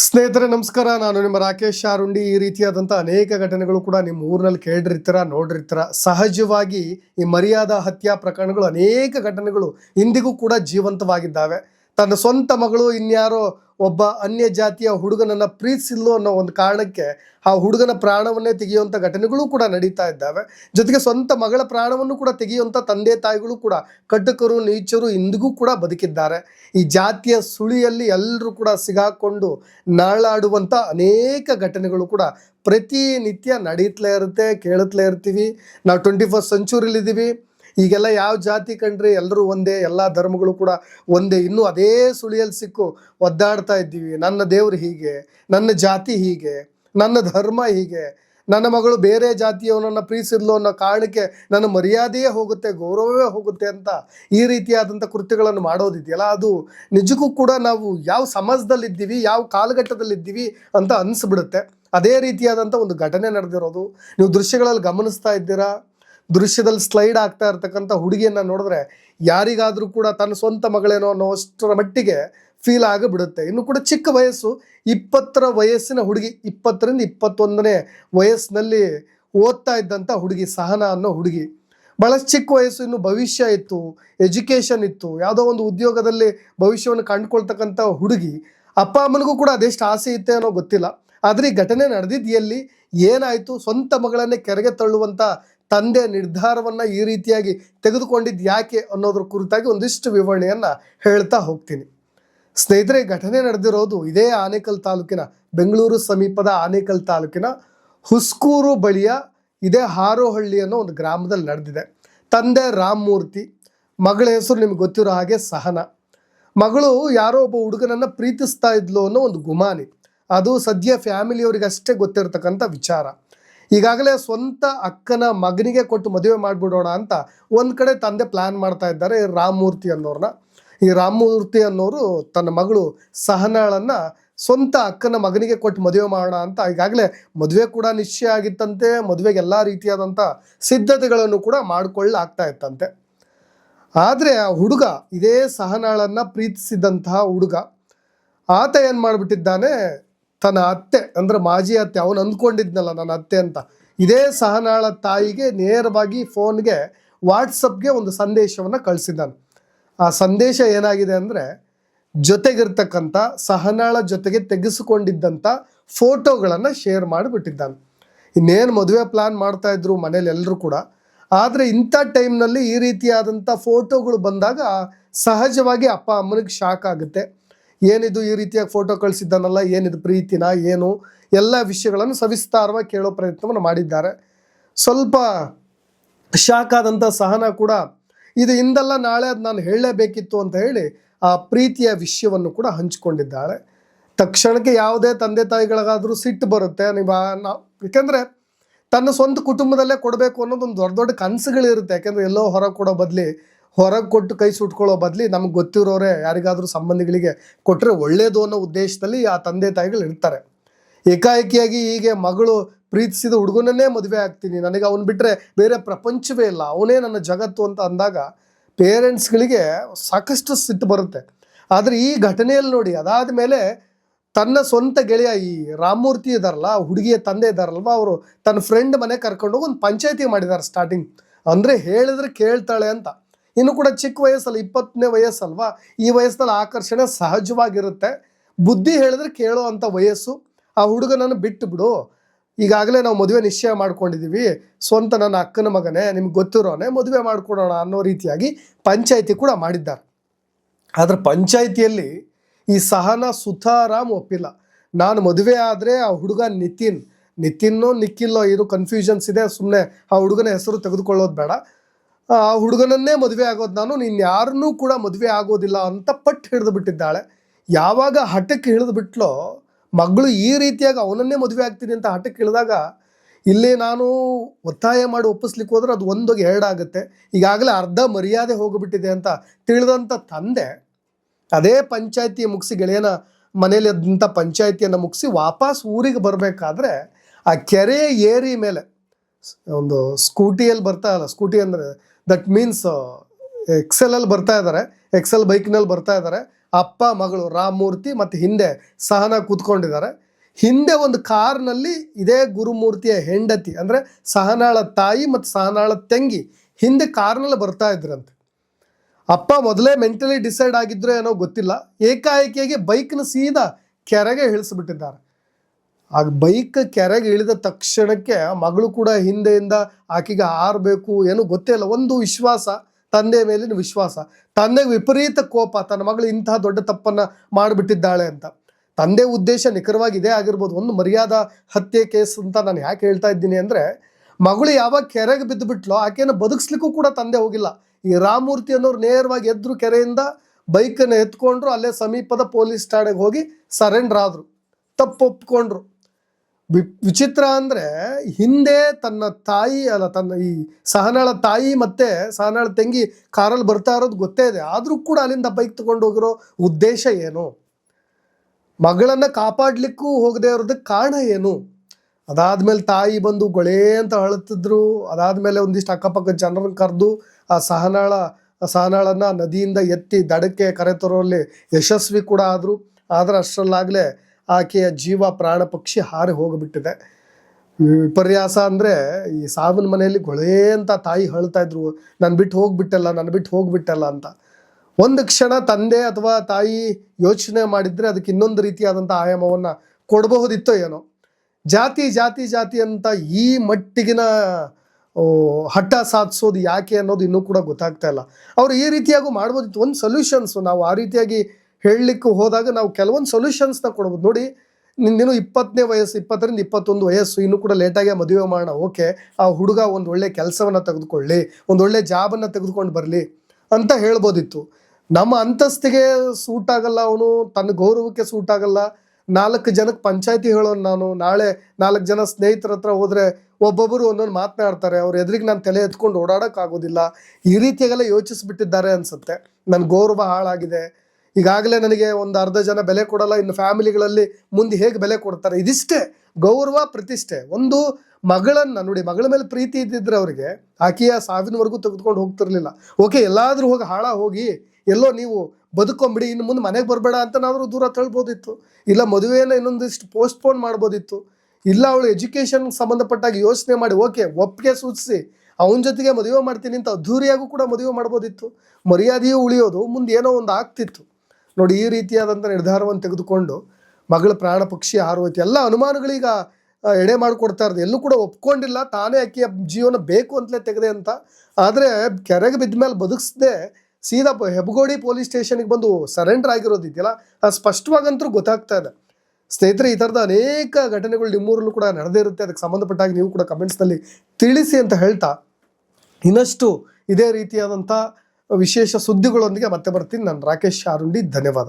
ಸ್ನೇಹಿತರೆ, ನಮಸ್ಕಾರ. ನಾನು ನಿಮ್ಮ ರಾಕೇಶ್ ಶಾರುಂಡಿ ಈ ರೀತಿಯಾದಂಥ ಅನೇಕ ಘಟನೆಗಳು ಕೂಡ ನಿಮ್ಮ ಊರಿನಲ್ಲಿ ಕೇಳಿರ್ತೀರ ನೋಡಿರ್ತೀರ ಸಹಜವಾಗಿ ಈ ಮರ್ಯಾದಾ ಹತ್ಯಾ ಪ್ರಕರಣಗಳು ಅನೇಕ ಘಟನೆಗಳು ಇಂದಿಗೂ ಕೂಡ ಜೀವಂತವಾಗಿದ್ದಾವೆ. ತನ್ನ ಸ್ವಂತ ಮಗಳು ಇನ್ಯಾರೋ ಒಬ್ಬ ಅನ್ಯ ಜಾತಿಯ ಹುಡುಗನನ್ನ ಪ್ರೀತಿಸಿಲ್ಲೋ ಅನ್ನೋ ಒಂದು ಕಾರಣಕ್ಕೆ ಆ ಹುಡುಗನ ಪ್ರಾಣವನ್ನೇ ತೆಗೆಯುವಂಥ ಘಟನೆಗಳು ಕೂಡ ನಡೀತಾ ಇದ್ದಾವೆ. ಜೊತೆಗೆ ಸ್ವಂತ ಮಗಳ ಪ್ರಾಣವನ್ನು ಕೂಡ ತೆಗೆಯುವಂಥ ತಂದೆ ತಾಯಿಗಳು ಕೂಡ ಕಟಕರು, ನೀಚರು ಇಂದಿಗೂ ಕೂಡ ಬದುಕಿದ್ದಾರೆ. ಈ ಜಾತಿಯ ಸುಳಿಯಲ್ಲಿ ಎಲ್ಲರೂ ಕೂಡ ಸಿಗಾಕೊಂಡು ನಾಳಾಡುವಂಥ ಅನೇಕ ಘಟನೆಗಳು ಕೂಡ ಪ್ರತಿನಿತ್ಯ ನಡೀತಲೇ ಇರುತ್ತೆ ಕೇಳುತ್ತಲೇ ಇರ್ತೀವಿ. ನಾವು ಟ್ವೆಂಟಿ ಫಸ್ಟ್ ಸೆಂಚುರಿಲಿದ್ದೀವಿ ಈಗೆಲ್ಲ ಯಾವ ಜಾತಿ ಕಂಡ್ರೆ ಎಲ್ಲರೂ ಒಂದೇ, ಎಲ್ಲ ಧರ್ಮಗಳು ಕೂಡ ಒಂದೇ. ಇನ್ನೂ ಅದೇ ಸುಳಿಯಲ್ಲಿ ಸಿಕ್ಕು ಒದ್ದಾಡ್ತಾ ಇದ್ದೀವಿ. ನನ್ನ ದೇವರು ಹೀಗೆ, ನನ್ನ ಜಾತಿ ಹೀಗೆ, ನನ್ನ ಧರ್ಮ ಹೀಗೆ. ನನ್ನ ಮಗಳು ಬೇರೆ ಜಾತಿಯವನನ್ನು ಪ್ರೀತಿಸಿದ್ಲು ಅನ್ನೋ ಕಾರಣಕ್ಕೆ ನನ್ನ ಮರ್ಯಾದೆಯೇ ಹೋಗುತ್ತೆ, ಗೌರವವೇ ಹೋಗುತ್ತೆ ಅಂತ ಈ ರೀತಿಯಾದಂಥ ಕೃತ್ಯಗಳನ್ನು ಮಾಡೋದಿದೆಯಲ್ಲ. ಅದು ನಿಜಕ್ಕೂ ಕೂಡ ನಾವು ಯಾವ ಸಮಾಜದಲ್ಲಿದ್ದೀವಿ, ಯಾವ ಕಾಲಘಟ್ಟದಲ್ಲಿದ್ದೀವಿ ಅಂತ ಅನಿಸ್ಬಿಡುತ್ತೆ. ಅದೇ ರೀತಿಯಾದಂಥ ಒಂದು ಘಟನೆ ನಡೆದಿರೋದು. ನೀವು ದೃಶ್ಯಗಳಲ್ಲಿ ಗಮನಿಸ್ತಾ ಇದ್ದೀರಾ? ದೃಶ್ಯದಲ್ಲಿ ಸ್ಲೈಡ್ ಆಗ್ತಾ ಇರ್ತಕ್ಕಂಥ ಹುಡುಗಿಯನ್ನ ನೋಡಿದ್ರೆ ಯಾರಿಗಾದರೂ ಕೂಡ ತನ್ನ ಸ್ವಂತ ಮಗಳೇನೋ ಅನ್ನೋ ಅಷ್ಟರ ಮಟ್ಟಿಗೆ ಫೀಲ್ ಆಗಿಬಿಡುತ್ತೆ. ಇನ್ನು ಕೂಡ ಚಿಕ್ಕ ವಯಸ್ಸು, ಇಪ್ಪತ್ತರ ವಯಸ್ಸಿನ ಹುಡುಗಿ, ಇಪ್ಪತ್ತರಿಂದ ಇಪ್ಪತ್ತೊಂದನೇ ವಯಸ್ಸಿನಲ್ಲಿ ಓದ್ತಾ ಇದ್ದಂಥ ಹುಡುಗಿ, ಸಹನ ಅನ್ನೋ ಹುಡುಗಿ. ಭಾಳಷ್ಟು ಚಿಕ್ಕ ವಯಸ್ಸು, ಇನ್ನು ಭವಿಷ್ಯ ಇತ್ತು ಎಜುಕೇಷನ್ ಇತ್ತು, ಯಾವುದೋ ಒಂದು ಉದ್ಯೋಗದಲ್ಲಿ ಭವಿಷ್ಯವನ್ನು ಕಂಡುಕೊಳ್ತಕ್ಕಂಥ ಹುಡುಗಿ. ಅಪ್ಪ ಅಮ್ಮನಿಗೂ ಕೂಡ ಅದೆಷ್ಟು ಆಸೆ ಇತ್ತೆ ಅನ್ನೋ ಗೊತ್ತಿಲ್ಲ. ಆದರೆ ಈ ಘಟನೆ ನಡೆದಿದ್ದು ಎಲ್ಲಿ ಏನಾಯಿತು? ಸ್ವಂತ ಮಗಳನ್ನೇ ಕೆರೆಗೆ ತಳ್ಳುವಂಥ ತಂದೆ ನಿರ್ಧಾರವನ್ನು ಈ ರೀತಿಯಾಗಿ ತೆಗೆದುಕೊಂಡಿದ್ದು ಯಾಕೆ ಅನ್ನೋದ್ರ ಕುರಿತಾಗಿ ಒಂದಿಷ್ಟು ವಿವರಣೆಯನ್ನು ಹೇಳ್ತಾ ಹೋಗ್ತೀನಿ. ಸ್ನೇಹಿತರೆ ಘಟನೆ ನಡೆದಿರೋದು ಇದೇ ಆನೇಕಲ್ ತಾಲೂಕಿನ ಬೆಂಗಳೂರು ಸಮೀಪದ ಆನೇಕಲ್ ತಾಲೂಕಿನ ಹುಸ್ಕೂರು ಬಳಿಯ ಇದೇ ಹಾರೋಹಳ್ಳಿ ಅನ್ನೋ ಒಂದು ಗ್ರಾಮದಲ್ಲಿ ನಡೆದಿದೆ. ತಂದೆ ರಾಮಮೂರ್ತಿ, ಮಗಳ ಹೆಸರು ನಿಮ್ಗೆ ಗೊತ್ತಿರೋ ಹಾಗೆ ಸಹನ. ಮಗಳು ಯಾರೋ ಒಬ್ಬ ಹುಡುಗನನ್ನ ಪ್ರೀತಿಸ್ತಾ ಇದ್ಲು ಅನ್ನೋ ಒಂದು ಗುಮಾನಿ. ಅದು ಸದ್ಯ ಫ್ಯಾಮಿಲಿಯವರಿಗೆ ಅಷ್ಟೇ ಗೊತ್ತಿರತಕ್ಕಂಥ ವಿಚಾರ. ಈಗಾಗಲೇ ಸ್ವಂತ ಅಕ್ಕನ ಮಗನಿಗೆ ಕೊಟ್ಟು ಮದುವೆ ಮಾಡಿಬಿಡೋಣ ಅಂತ ಒಂದು ಕಡೆ ತಂದೆ ಪ್ಲ್ಯಾನ್ ಮಾಡ್ತಾ ಇದ್ದಾರೆ ರಾಮಮೂರ್ತಿ ಅನ್ನೋರನ್ನ ಈ ರಾಮಮೂರ್ತಿ ಅನ್ನೋರು ತನ್ನ ಮಗಳು ಸಹನಾಳನ್ನು ಸ್ವಂತ ಅಕ್ಕನ ಮಗನಿಗೆ ಕೊಟ್ಟು ಮದುವೆ ಮಾಡೋಣ ಅಂತ ಈಗಾಗಲೇ ಮದುವೆ ಕೂಡ ನಿಶ್ಚಯ ಆಗಿತ್ತಂತೆ, ಮದುವೆಗೆ ಎಲ್ಲ ರೀತಿಯಾದಂಥ ಸಿದ್ಧತೆಗಳನ್ನು ಕೂಡ ಮಾಡಿಕೊಳ್ಳಾಗ್ತಾ ಇತ್ತಂತೆ. ಆದರೆ ಆ ಹುಡುಗ, ಇದೇ ಸಹನಾಳನ್ನು ಪ್ರೀತಿಸಿದಂತಹ ಹುಡುಗ, ಆತ ಏನು ಮಾಡಿಬಿಟ್ಟಿದ್ದಾನೆ ತನ್ನ ಅತ್ತೆ, ಅಂದ್ರೆ ಮಾಜಿ ಅತ್ತೆ, ಅವನು ಅಂದ್ಕೊಂಡಿದ್ನಲ್ಲ ನನ್ನ ಅತ್ತೆ ಅಂತ. ಇದೇ ಸಹನಾಳ ತಾಯಿಗೆ ನೇರವಾಗಿ ಫೋನ್ಗೆ, ವಾಟ್ಸಪ್ಗೆ ಒಂದು ಸಂದೇಶವನ್ನು ಕಳಿಸಿದ್ದಾನೆ. ಆ ಸಂದೇಶ ಏನಾಗಿದೆ ಅಂದರೆ, ಜೊತೆಗಿರ್ತಕ್ಕಂಥ ಸಹನಾಳ ಜೊತೆಗೆ ತೆಗೆಸಿಕೊಂಡಿದ್ದಂಥ ಫೋಟೋಗಳನ್ನು ಶೇರ್ ಮಾಡಿಬಿಟ್ಟಿದ್ದಾನೆ. ಇನ್ನೇನು ಮದುವೆ ಪ್ಲಾನ್ ಮಾಡ್ತಾ ಇದ್ರು ಮನೇಲಿ ಎಲ್ಲರೂ ಕೂಡ. ಆದರೆ ಇಂಥ ಟೈಮ್ನಲ್ಲಿ ಈ ರೀತಿಯಾದಂಥ ಫೋಟೋಗಳು ಬಂದಾಗ ಸಹಜವಾಗಿ ಅಪ್ಪ, ಅಮ್ಮನಿಗೆ ಶಾಕ್ ಆಗುತ್ತೆ. ಏನಿದು ಈ ರೀತಿಯಾಗಿ ಫೋಟೋ ಕಳಿಸಿದ್ದಾನಲ್ಲ, ಏನಿದು ಪ್ರೀತಿನ, ಏನು, ಎಲ್ಲ ವಿಷಯಗಳನ್ನು ಸವಿಸ್ತಾರವಾಗಿ ಕೇಳೋ ಪ್ರಯತ್ನವನ್ನು ಮಾಡಿದ್ದಾರೆ. ಸ್ವಲ್ಪ ಶಾಕ್ ಆದಂಥ ಸಹನ ಕೂಡ ಇದು ಇಂದಲ್ಲ ನಾಳೆ ಅದು ನಾನು ಹೇಳಲೇಬೇಕಿತ್ತು ಅಂತ ಹೇಳಿ ಆ ಪ್ರೀತಿಯ ವಿಷಯವನ್ನು ಕೂಡ ಹಂಚಿಕೊಂಡಿದ್ದಾಳೆ ತಕ್ಷಣಕ್ಕೆ ಯಾವುದೇ ತಂದೆ ತಾಯಿಗಳಿಗಾದರೂ ಸಿಟ್ಟು ಬರುತ್ತೆ. ನೀವು ನಾವು ಯಾಕೆಂದರೆ ತನ್ನ ಸ್ವಂತ ಕುಟುಂಬದಲ್ಲೇ ಕೊಡಬೇಕು ಅನ್ನೋದು ಒಂದು ದೊಡ್ಡ ದೊಡ್ಡ ಕನಸುಗಳಿರುತ್ತೆ. ಯಾಕೆಂದರೆ ಎಲ್ಲೋ ಹೊರಗೆ ಕೊಡೋ ಬದಲಿ ಹೊರಗೆ ಕೊಟ್ಟು ಕೈ ಸುಟ್ಕೊಳ್ಳೋ ಬದಲಿ ನಮ್ಗೆ ಗೊತ್ತಿರೋರೆ ಯಾರಿಗಾದರೂ ಸಂಬಂಧಿಗಳಿಗೆ ಕೊಟ್ಟರೆ ಒಳ್ಳೆಯದು ಅನ್ನೋ ಉದ್ದೇಶದಲ್ಲಿ ಆ ತಂದೆ ತಾಯಿಗಳು ಇರ್ತಾರೆ. ಏಕಾಏಕಿಯಾಗಿ ಹೀಗೆ ಮಗಳು ಪ್ರೀತಿಸಿದ ಹುಡುಗನನ್ನೇ ಮದುವೆ ಆಗ್ತೀನಿ. ನನಗೆ ಅವನು ಬಿಟ್ಟರೆ ಬೇರೆ ಪ್ರಪಂಚವೇ ಇಲ್ಲ. ಅವನೇ ನನ್ನ ಜಗತ್ತು ಅಂತ ಅಂದಾಗ ಪೇರೆಂಟ್ಸ್ಗಳಿಗೆ ಸಾಕಷ್ಟು ಸಿಟ್ಟು ಬರುತ್ತೆ. ಆದರೆ ಈ ಘಟನೆಯಲ್ಲಿ ನೋಡಿ ಅದಾದ ಮೇಲೆ ತನ್ನ ಸ್ವಂತ ಗೆಳೆಯ ಈ ರಾಮಮೂರ್ತಿ ಇದಾರಲ್ಲ, ಹುಡುಗಿಯ ತಂದೆ ಇದಾರಲ್ವ ಅವರು, ತನ್ನ ಫ್ರೆಂಡ್ ಮನೆ ಕರ್ಕೊಂಡೋಗಿ ಒಂದು ಪಂಚಾಯತಿ ಮಾಡಿದ್ದಾರೆ ಸ್ಟಾರ್ಟಿಂಗ್ ಅಂದರೆ ಹೇಳಿದ್ರೆ ಕೇಳ್ತಾಳೆ ಅಂತ. ಇನ್ನು ಕೂಡ ಚಿಕ್ಕ ವಯಸ್ಸಲ್ಲಿ, ಇಪ್ಪತ್ತನೇ ವಯಸ್ಸಲ್ವಾ? ಈ ವಯಸ್ಸಲ್ಲಿ ಆಕರ್ಷಣೆ ಸಹಜವಾಗಿರುತ್ತೆ. ಬುದ್ಧಿ ಹೇಳಿದ್ರೆ ಕೇಳೋ ಅಂಥ ವಯಸ್ಸು. ಆ ಹುಡುಗನನ್ನು ಬಿಟ್ಟು ಬಿಡು. ಈಗಾಗಲೇ ನಾವು ಮದುವೆ ನಿಶ್ಚಯ ಮಾಡ್ಕೊಂಡಿದ್ದೀವಿ. ಸ್ವಂತ ನನ್ನ ಅಕ್ಕನ ಮಗನೇ, ನಿಮ್ಗೆ ಗೊತ್ತಿರೋನೆ, ಮದುವೆ ಮಾಡಿಕೊಡೋಣ ಅನ್ನೋ ರೀತಿಯಾಗಿ ಪಂಚಾಯಿತಿ ಕೂಡ ಮಾಡಿದ್ದಾರೆ. ಆದರೆ ಪಂಚಾಯಿತಿಯಲ್ಲಿ ಈ ಸಹನ, ಸುತಾರಾಮ್ ಒಪ್ಪಿಲ್ಲ. ನಾನು ಮದುವೆ ಆದರೆ ಆ ಹುಡುಗ ನಿತಿನ್. ನಿತಿನ್ನೋ ನಿಕ್ಕಿಲ್ಲೋ ಇದು ಕನ್ಫ್ಯೂಷನ್ಸ್ ಇದೆ. ಸುಮ್ಮನೆ ಆ ಹುಡುಗನ ಹೆಸರು ತೆಗೆದುಕೊಳ್ಳೋದು ಬೇಡ. ಆ ಹುಡುಗನನ್ನೇ ಮದುವೆ ಆಗೋದು ನಾನು, ನೀನು ಯಾರನ್ನೂ ಕೂಡ ಮದುವೆ ಆಗೋದಿಲ್ಲ ಅಂತ ಪಟ್ಟು ಹಿಡಿದು ಬಿಟ್ಟಿದ್ದಾಳೆ. ಯಾವಾಗ ಹಠಕ್ಕೆ ಹಿಡಿದು ಬಿಟ್ಲೋ, ಮಗಳು ಈ ರೀತಿಯಾಗಿ ಅವನನ್ನೇ ಮದುವೆ ಆಗ್ತೀನಿ ಅಂತ ಹಠಕ್ಕೆ ಇಳಿದಾಗ ಇಲ್ಲಿ ನಾನು ಒತ್ತಾಯ ಮಾಡಿ ಒಪ್ಪಿಸ್ಲಿಕ್ಕೆ ಹೋದ್ರೆ ಅದು ಒಂದೋಗಿ ಎರಡಾಗುತ್ತೆ ಈಗಾಗಲೇ ಅರ್ಧ ಮರ್ಯಾದೆ ಹೋಗಿಬಿಟ್ಟಿದೆ ಅಂತ ತಿಳಿದಂಥ ತಂದೆ, ಅದೇ ಪಂಚಾಯತಿ ಮುಗಿಸಿ ಗೆಳೆಯನ ಮನೇಲಿ ಅದಂಥ ಪಂಚಾಯತಿಯನ್ನು ಮುಗಿಸಿ ವಾಪಸ್ ಊರಿಗೆ ಬರಬೇಕಾದ್ರೆ, ಆ ಕೆರೆ ಏರಿ ಮೇಲೆ ಒಂದು ಸ್ಕೂಟಿಯಲ್ಲಿ ಬರ್ತಾ ಇಲ್ಲ. ಸ್ಕೂಟಿ ಅಂದರೆ ದಟ್ ಮೀನ್ಸ್ ಎಕ್ಸೆಲಲ್ಲಿ ಬರ್ತಾ ಇದ್ದಾರೆ ಎಕ್ಸೆಲ್ ಬೈಕ್ನಲ್ಲಿ ಬರ್ತಾ ಇದ್ದಾರೆ ಅಪ್ಪ, ಮಗಳು, ರಾಮಮೂರ್ತಿ ಮತ್ತು ಹಿಂದೆ ಸಹನ ಕೂತ್ಕೊಂಡಿದ್ದಾರೆ. ಹಿಂದೆ ಒಂದು ಕಾರ್ನಲ್ಲಿ ಇದೇ ಗುರುಮೂರ್ತಿಯ ಹೆಂಡತಿ, ಅಂದರೆ ಸಹನಾಳ ತಾಯಿ ಮತ್ತು ಸಹನಾಳ ತಂಗಿ ಹಿಂದೆ ಕಾರ್ನಲ್ಲಿ ಬರ್ತಾ ಇದ್ರಂತೆ. ಅಪ್ಪ ಮೊದಲೇ ಮೆಂಟಲಿ ಡಿಸೈಡ್ ಆಗಿದ್ರು ಏನೋ ಗೊತ್ತಿಲ್ಲ. ಏಕಾಏಕಿಯಾಗಿ ಬೈಕ್ನ ಸೀದಾ ಕೆರೆಗೆ ಇಳಿಸ್ಬಿಟ್ಟಿದ್ದಾರೆ. ಆ ಬೈಕ್ ಕೆರೆಗೆ ಇಳಿದ ತಕ್ಷಣಕ್ಕೆ ಮಗಳು ಕೂಡ ಹಿಂದೆಯಿಂದ ಆಕೆಗೆ ಹಾರಬೇಕು ಏನು ಗೊತ್ತೇ ಇಲ್ಲ. ಒಂದು ವಿಶ್ವಾಸ ತಂದೆ ಮೇಲಿನ ವಿಶ್ವಾಸ. ತಂದೆಗೆ ವಿಪರೀತ ಕೋಪ, ತನ್ನ ಮಗಳು ಇಂತಹ ದೊಡ್ಡ ತಪ್ಪನ್ನು ಮಾಡಿಬಿಟ್ಟಿದ್ದಾಳೆ ಅಂತ. ತಂದೆ ಉದ್ದೇಶ ನಿಖರವಾಗಿ ಇದೇ ಆಗಿರ್ಬೋದು. ಒಂದು ಮರ್ಯಾದಾ ಹತ್ಯೆ ಕೇಸ್ ಅಂತ ನಾನು ಯಾಕೆ ಹೇಳ್ತಾ ಇದ್ದೀನಿ ಅಂದರೆ, ಮಗಳು ಯಾವಾಗ ಕೆರೆಗೆ ಬಿದ್ದುಬಿಟ್ಲೋ ಆಕೆಯನ್ನು ಬದುಕಿಸ್ಲಿಕ್ಕೂ ಕೂಡ ತಂದೆ ಹೋಗಿಲ್ಲ. ಈ ರಾಮಮೂರ್ತಿ ಅನ್ನೋರು ನೇರವಾಗಿ ಎದ್ರು ಕೆರೆಯಿಂದ ಬೈಕನ್ನು ಎತ್ಕೊಂಡ್ರು, ಅಲ್ಲೇ ಸಮೀಪದ ಪೊಲೀಸ್ ಠಾಣೆಗೆ ಹೋಗಿ ಸರೆಂಡರ್ ಆದರು. ತಪ್ಪು ಒಪ್ಕೊಂಡ್ರು ವಿ- ವಿಚಿತ್ರ ಅಂದ್ರೆ ಹಿಂದೆ ತನ್ನ ತಾಯಿ, ಅಲ್ಲ, ತನ್ನ ಈ ಸಹನಾಳ ತಾಯಿ ಮತ್ತೆ ಸಹನಾಳ ತಂಗಿ ಕಾರಲ್ಲಿ ಬರ್ತಾ ಇರೋದು ಗೊತ್ತೇ ಇದೆ. ಆದ್ರೂ ಕೂಡ ಅಲ್ಲಿಂದ ಬೈಕ್ ತಗೊಂಡು ಹೋಗಿರೋ ಉದ್ದೇಶ ಏನು? ಮಗಳನ್ನ ಕಾಪಾಡ್ಲಿಕ್ಕೂ ಹೋಗದೆ ಇರೋದಕ್ಕೆ ಕಾರಣ ಏನು? ಅದಾದ್ಮೇಲೆ ತಾಯಿ ಬಂದು ಗೊಳೆ ಅಂತ ಅಳತಿದ್ರು ಅದಾದ್ಮೇಲೆ ಒಂದಿಷ್ಟು ಅಕ್ಕಪಕ್ಕ ಜನರನ್ನು ಕರೆದು ಆ ಸಹನಾಳ, ಸಹನಾಳನ್ನ ನದಿಯಿಂದ ಎತ್ತಿ ದಡಕ್ಕೆ ಕರೆತರೋಲ್ಲಿ ಯಶಸ್ವಿ ಕೂಡ ಆದರು. ಆದ್ರೆ ಅಷ್ಟರಲ್ಲಾಗಲೇ ಆಕೆಯ ಜೀವ ಪ್ರಾಣ ಪಕ್ಷಿ ಹಾರಿ ಹೋಗಿಬಿಟ್ಟಿದೆ. ವಿಪರ್ಯಾಸ ಅಂದರೆ ಈ ಸಾವಿನ ಮನೆಯಲ್ಲಿ ಗೊಳೇ ಅಂತ ತಾಯಿ ಹೇಳ್ತಾ ಇದ್ರು, ನಾನು ಬಿಟ್ಟು ಹೋಗ್ಬಿಟ್ಟಲ್ಲ, ನಾನು ಬಿಟ್ಟು ಹೋಗ್ಬಿಟ್ಟಲ್ಲ ಅಂತ. ಒಂದು ಕ್ಷಣ ತಂದೆ ಅಥವಾ ತಾಯಿ ಯೋಚನೆ ಮಾಡಿದ್ರೆ ಅದಕ್ಕೆ ಇನ್ನೊಂದು ರೀತಿಯಾದಂಥ ಆಯಾಮವನ್ನು ಕೊಡಬಹುದಿತ್ತೋ ಏನೋ. ಜಾತಿ ಜಾತಿ ಜಾತಿ ಅಂತ ಈ ಮಟ್ಟಿಗಿನ ಹಠ ಸಾಧಿಸೋದು ಯಾಕೆ ಅನ್ನೋದು ಇನ್ನೂ ಕೂಡ ಗೊತ್ತಾಗ್ತಾ ಇಲ್ಲ. ಅವ್ರು ಈ ರೀತಿಯಾಗೂ ಮಾಡ್ಬೋದಿತ್ತು. ಒಂದು ಸೊಲ್ಯೂಷನ್ಸು ನಾವು ಆ ರೀತಿಯಾಗಿ ಹೇಳಲಿಕ್ಕೆ ಹೋದಾಗ ನಾವು ಕೆಲವೊಂದು ಸೊಲ್ಯೂಷನ್ಸ್ನ ಕೊಡ್ಬೋದು. ನೋಡಿ ನಿನ್ನೇನು ಇಪ್ಪತ್ತನೇ ವಯಸ್ಸು, ಇಪ್ಪತ್ತರಿಂದ ಇಪ್ಪತ್ತೊಂದು ವಯಸ್ಸು, ಇನ್ನೂ ಕೂಡ ಲೇಟಾಗಿ ಮದುವೆ ಮಾಡೋಣ ಓಕೆ ಆ ಹುಡುಗ ಒಂದು ಒಳ್ಳೆ ಕೆಲಸವನ್ನು ತೆಗೆದುಕೊಳ್ಳಿ, ಒಂದು ಒಳ್ಳೆ ಜಾಬನ್ನು ತೆಗೆದುಕೊಂಡು ಬರಲಿ ಅಂತ ಹೇಳ್ಬೋದಿತ್ತು. ನಮ್ಮ ಅಂತಸ್ತಿಗೆ ಸೂಟ್ ಆಗಲ್ಲ ಅವನು, ತನ್ನ ಗೌರವಕ್ಕೆ ಸೂಟ್ ಆಗಲ್ಲ ನಾಲ್ಕು ಜನಕ್ಕೆ ಪಂಚಾಯತಿ ಹೇಳೋನು ನಾನು. ನಾಳೆ ನಾಲ್ಕು ಜನ ಸ್ನೇಹಿತರ ಹತ್ರ ಹೋದರೆ ಒಬ್ಬೊಬ್ಬರು ಒಂದೊಂದು ಮಾತನಾಡ್ತಾರೆ. ಅವ್ರ ಎದುರಿಗೆ ನಾನು ತಲೆ ಎತ್ಕೊಂಡು ಓಡಾಡೋಕ್ಕಾಗೋದಿಲ್ಲ. ಈ ರೀತಿಯಾಗೆಲ್ಲ ಯೋಚಿಸ್ಬಿಟ್ಟಿದ್ದಾರೆ ಅನಿಸುತ್ತೆ. ನನ್ನ ಗೌರವ ಹಾಳಾಗಿದೆ. ಈಗಾಗಲೇ ನನಗೆ ಒಂದು ಅರ್ಧ ಜನ ಬೆಲೆ ಕೊಡಲ್ಲ, ಇನ್ನು ಫ್ಯಾಮಿಲಿಗಳಲ್ಲಿ ಮುಂದೆ ಹೇಗೆ ಬೆಲೆ ಕೊಡ್ತಾರೆ? ಇದಿಷ್ಟೇ, ಗೌರವ, ಪ್ರತಿಷ್ಠೆ. ಒಂದು ಮಗಳನ್ನ ನೋಡಿ, ಮಗಳ ಮೇಲೆ ಪ್ರೀತಿ ಇದ್ದಿದ್ರೆ ಅವರಿಗೆ ಆಕೆಯ ಸಾವಿನವರೆಗೂ ತೆಗೆದುಕೊಂಡು ಹೋಗ್ತಿರ್ಲಿಲ್ಲ. ಓಕೆ, ಎಲ್ಲಾದರೂ ಹೋಗಿ, ಹಾಳ ಹೋಗಿ, ಎಲ್ಲೋ ನೀವು ಬದುಕೊಂಬಿಡಿ, ಇನ್ನು ಮುಂದೆ ಮನೆಗೆ ಬರಬೇಡ ಅಂತ ನಾದ್ರು ದೂರ ತಳ್ಬೋದಿತ್ತು. ಇಲ್ಲ, ಮದುವೆಯನ್ನು ಇನ್ನೊಂದಿಷ್ಟು ಪೋಸ್ಟ್ಪೋನ್ ಮಾಡ್ಬೋದಿತ್ತು. ಇಲ್ಲ, ಅವಳು ಎಜುಕೇಷನ್ ಸಂಬಂಧಪಟ್ಟಾಗ ಯೋಚನೆ ಮಾಡಿ, ಓಕೆ, ಒಪ್ಪಿಗೆ ಸೂಚಿಸಿ, ಅವನ ಜೊತೆಗೆ ಮದುವೆ ಮಾಡ್ತೀನಿ ಅಂತ ಅದ್ಧೂರಿಯಾಗೂ ಕೂಡ ಮದುವೆ ಮಾಡ್ಬೋದಿತ್ತು. ಮರ್ಯಾದೆಯೂ ಉಳಿಯೋದು, ಮುಂದೆ ಏನೋ ಒಂದು ಆಗ್ತಿತ್ತು. ನೋಡಿ, ಈ ರೀತಿಯಾದಂಥ ನಿರ್ಧಾರವನ್ನು ತೆಗೆದುಕೊಂಡು ಮಗಳ ಪ್ರಾಣ ಪಕ್ಷಿ ಹಾರೋಯ್ತು ಎಲ್ಲ ಅನುಮಾನಗಳೀಗ ಎಡೆ ಮಾಡಿಕೊಡ್ತಾ ಇರೋದು. ಎಲ್ಲೂ ಕೂಡ ಒಪ್ಕೊಂಡಿಲ್ಲ. ತಾನೇ ಆಕೆಯ ಜೀವನ ಬೇಕು ಅಂತಲೇ ತೆಗೆದೆ ಅಂತ. ಆದರೆ ಕೆರೆಗೆ ಬಿದ್ದ ಮೇಲೆ ಬದುಕಿಸ್ದೆ ಸೀದಾ ಹೆಬ್ಬಗೋಡಿ ಪೊಲೀಸ್ ಸ್ಟೇಷನ್ಗೆ ಬಂದು ಸರೆಂಡರ್ ಆಗಿರೋದಿದೆಯಲ್ಲ ಅದು ಸ್ಪಷ್ಟವಾಗಂತೂ ಗೊತ್ತಾಗ್ತಾ ಇದೆ. ಸ್ನೇಹಿತರೆ, ಈ ಥರದ ಅನೇಕ ಘಟನೆಗಳು ನಿಮ್ಮೂರಲ್ಲೂ ಕೂಡ ನಡೆದೇ ಇರುತ್ತೆ. ಅದಕ್ಕೆ ಸಂಬಂಧಪಟ್ಟಾಗಿ ನೀವು ಕೂಡ ಕಮೆಂಟ್ಸ್ನಲ್ಲಿ ತಿಳಿಸಿ ಅಂತ ಹೇಳ್ತಾ ಇನ್ನಷ್ಟು ಇದೇ ರೀತಿಯಾದಂಥ ವಿಶೇಷ ಸುದ್ದಿಗಳೊಂದಿಗೆ ಮತ್ತೆ ಬರ್ತೀನಿ. ನಾನು ರಾಕೇಶ್ ಶಾರುಂಡಿ ಧನ್ಯವಾದ.